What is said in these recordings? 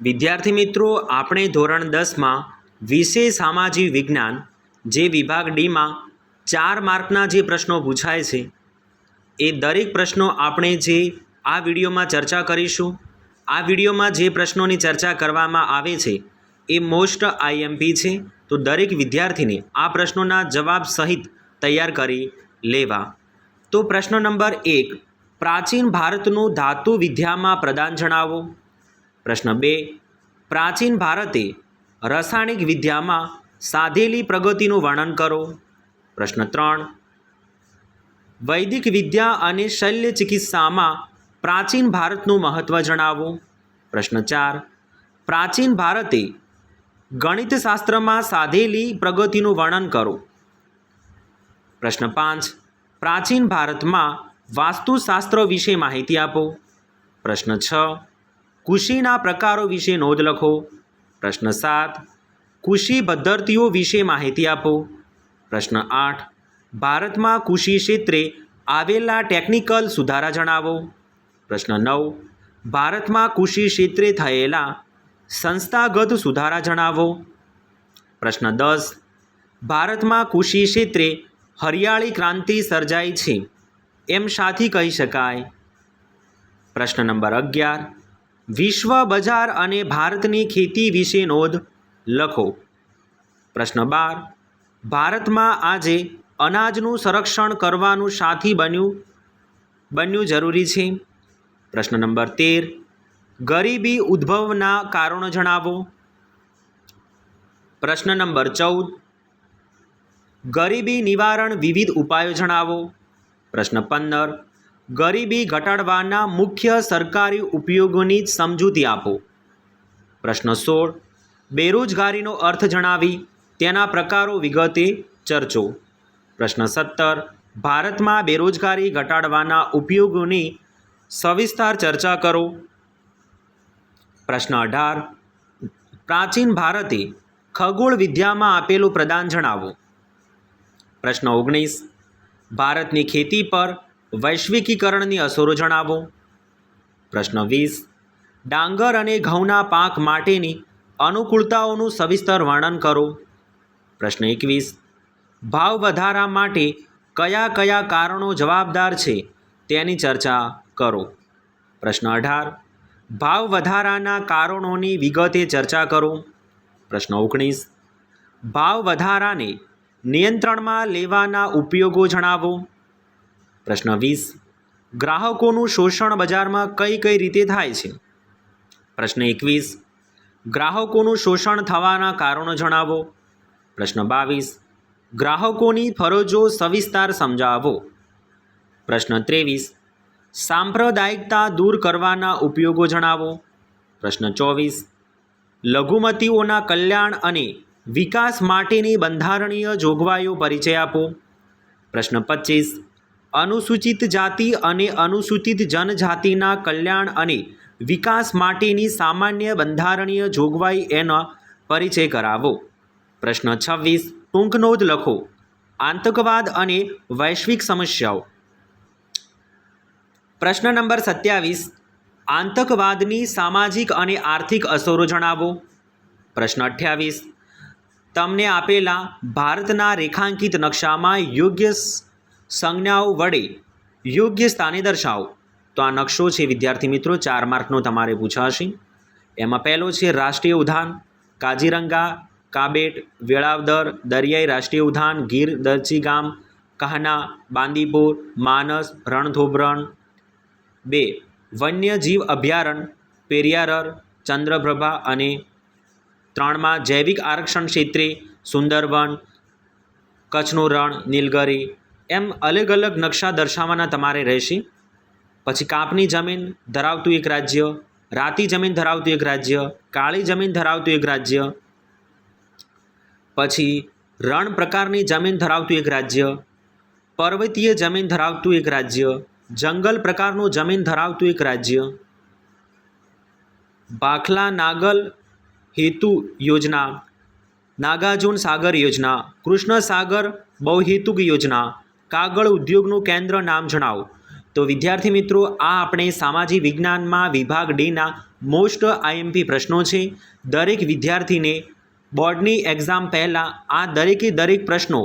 વિદ્યાર્થી મિત્રો, આપણે ધોરણ દસમાં વિષય સામાજિક વિજ્ઞાન જે વિભાગ ડીમાં ચાર માર્કના જે પ્રશ્નો પૂછાય છે, એ દરેક પ્રશ્નો આપણે જે આ વિડીયોમાં ચર્ચા કરીશું. આ વિડીયોમાં જે પ્રશ્નોની ચર્ચા કરવામાં આવે છે, એ મોસ્ટ આઈએમપી છે. તો દરેક વિદ્યાર્થીને આ પ્રશ્નોના જવાબ સહિત તૈયાર કરી લેવા. તો પ્રશ્ન નંબર એક, પ્રાચીન ભારતનું ધાતુ વિદ્યામાં પ્રદાન જણાવો. પ્રશ્ન બે. પ્રાચીન ભારતે રાસાયણિક વિદ્યામાં સાધેલી પ્રગતિનું વર્ણન કરો? પ્રશ્ન ત્રણ. વૈદિક વિદ્યા અને શલ્ય ચિકિત્સામાં પ્રાચીન ભારતનું મહત્ત્વ જણાવો? પ્રશ્ન ચાર. પ્રાચીન ભારતે ગણિતશાસ્ત્રમાં સાધેલી પ્રગતિનું વર્ણન કરો? પ્રશ્ન પાંચ. પ્રાચીન ભારતમાં વાસ્તુશાસ્ત્ર વિશે માહિતી આપો? પ્રશ્ન છ. કુશીના પ્રકારો વિશે નોંધ લખો. પ્રશ્ન સાત કૃષિ પદ્ધતિઓ વિશે માહિતી આપો. પ્રશ્ન આઠ, ભારતમાં કૃષિ ક્ષેત્રે આવેલા ટેકનિકલ સુધારા જણાવો. પ્રશ્ન નવ, ભારતમાં કૃષિ ક્ષેત્રે થયેલા સંસ્થાગત સુધારા જણાવો. પ્રશ્ન દસ, ભારતમાં કૃષિ ક્ષેત્રે હરિયાળી ક્રાંતિ સર્જાઈ છે, એમ સાથી કહી શકાય. પ્રશ્ન નંબર અગિયાર વિશ્વ બજાર અને ભારતની ખેતી વિશે નોંધ લખો. પ્રશ્ન બાર. ભારતમાં આજે અનાજનું સંરક્ષણ કરવાનું સાથી બન્યું બન્યું જરૂરી છે? પ્રશ્ન નંબર તેર. ગરીબી ઉદ્ભવના કારણો જણાવો. પ્રશ્ન નંબર ચૌદ. ગરીબી નિવારણ વિવિધ ઉપાયો જણાવો. પ્રશ્ન પંદર. ગરીબી ઘટાડવાના મુખ્ય સરકારી ઉપયોગોની સમજૂતી આપો. પ્રશ્ન સોળ, બેરોજગારીનો અર્થ જણાવી, તેના પ્રકારો વિગતે ચર્ચો. પ્રશ્ન સત્તર, ભારતમાં બેરોજગારી ઘટાડવાના ઉપયોગોની સવિસ્તાર ચર્ચા કરો. પ્રશ્ન અઢાર, પ્રાચીન ભારતે ખગોળ વિદ્યામાં આપેલું પ્રદાન જણાવો. પ્રશ્ન ઓગણીસ, ભારતની ખેતી પર વૈશ્વિકીકરણની અસરો જણાવો. પ્રશ્ન વીસ. ડાંગર અને ઘઉંના પાક માટેની અનુકૂળતાઓનું સવિસ્તર વર્ણન કરો. પ્રશ્ન એકવીસ. ભાવ વધારા માટે કયા કયા કારણો જવાબદાર છે તેની ચર્ચા કરો. પ્રશ્ન અઢાર. ભાવ વધારાના કારણોની વિગતે ચર્ચા કરો. પ્રશ્ન ઓગણીસ. ભાવ વધારાને નિયંત્રણમાં લેવાના ઉપયોગો જણાવો. પ્રશ્ન વીસ, ગ્રાહકોનું શોષણ બજારમાં કઈ કઈ રીતે થાય છે? પ્રશ્ન એકવીસ, ગ્રાહકોનું શોષણ થવાના કારણો જણાવો. પ્રશ્ન બાવીસ, ગ્રાહકોની ફરજો સવિસ્તાર સમજાવો. પ્રશ્ન ત્રેવીસ, સાંપ્રદાયિકતા દૂર કરવાના ઉપયોગો જણાવો. પ્રશ્ન ચોવીસ, લઘુમતીઓના કલ્યાણ અને વિકાસ માટેની બંધારણીય જોગવાઈઓ પરિચય આપો. પ્રશ્ન પચીસ અનુસૂચિત જાતિ અને અનુસૂચિત જનજાતિના કલ્યાણ અને વિકાસ માટેની સામાન્ય બંધારણીય જોગવાઈ એનો પરિચય કરાવો. પ્રશ્ન છવ્વીસ. ટૂંક નોંધ લખો. આતંકવાદ અને વૈશ્વિક સમસ્યાઓ. પ્રશ્ન નંબર સત્યાવીસ. આતંકવાદની સામાજિક અને આર્થિક અસરો જણાવો. પ્રશ્ન અઠ્યાવીસ. તમને આપેલા ભારતના રેખાંકિત નકશામાં યોગ્ય સંજ્ઞાઓ વડે યોગ્ય સ્થાને દર્શાવો. તો આ નકશો છે, વિદ્યાર્થી મિત્રો, ચાર માર્કનો તમારે પૂછાશે. એમાં પહેલો છે, રાષ્ટ્રીય ઉદ્યાન કાજીરંગા કાબેટ, વેળાવદર, દરિયાઈ રાષ્ટ્રીય ઉદ્યાન, ગીર દરચી ગામ, કહના, બાંદીપુર, માનસ, રણધોબરણ. બે, વન્યજીવ અભયારણ્ય પેરિયારર, ચંદ્રપ્રભા અને ત્રણમાં જૈવિક આરક્ષણ ક્ષેત્રે સુંદરવન, કચ્છનું રણ, નીલગરી. એમ અલગ અલગ નકશા દર્શાવવાના તમારે રહેશે. પછી કાપની જમીન ધરાવતું એક રાજ્ય, રાતી જમીન ધરાવતું એક રાજ્ય, કાળી જમીન ધરાવતું એક રાજ્ય, પછી રણ પ્રકારની જમીન ધરાવતું એક રાજ્ય, પર્વતીય જમીન ધરાવતું એક રાજ્ય, જંગલ પ્રકારનું જમીન ધરાવતું એક રાજ્ય ભાખલા નાગલ હેતુ યોજના, નાગાર્જુન સાગર યોજના, કૃષ્ણ સાગર બહુહેતુક યોજના કાગળ ઉદ્યોગનું કેન્દ્ર નામ જણાવો. તો વિદ્યાર્થી મિત્રો, આ આપણે સામાજિક વિજ્ઞાનમાં વિભાગ ડીના મોસ્ટ આઈએમપી પ્રશ્નો છે. દરેક વિદ્યાર્થીને બોર્ડની એક્ઝામ પહેલાં આ દરેકે દરેક પ્રશ્નો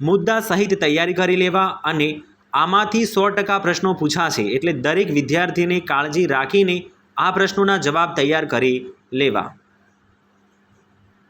મુદ્દા સહિત તૈયારી કરી લેવા અને આમાંથી સો ટકા પ્રશ્નો પૂછાશે એટલે દરેક વિદ્યાર્થીને કાળજી રાખીને આ પ્રશ્નોના જવાબ તૈયાર કરી લેવા.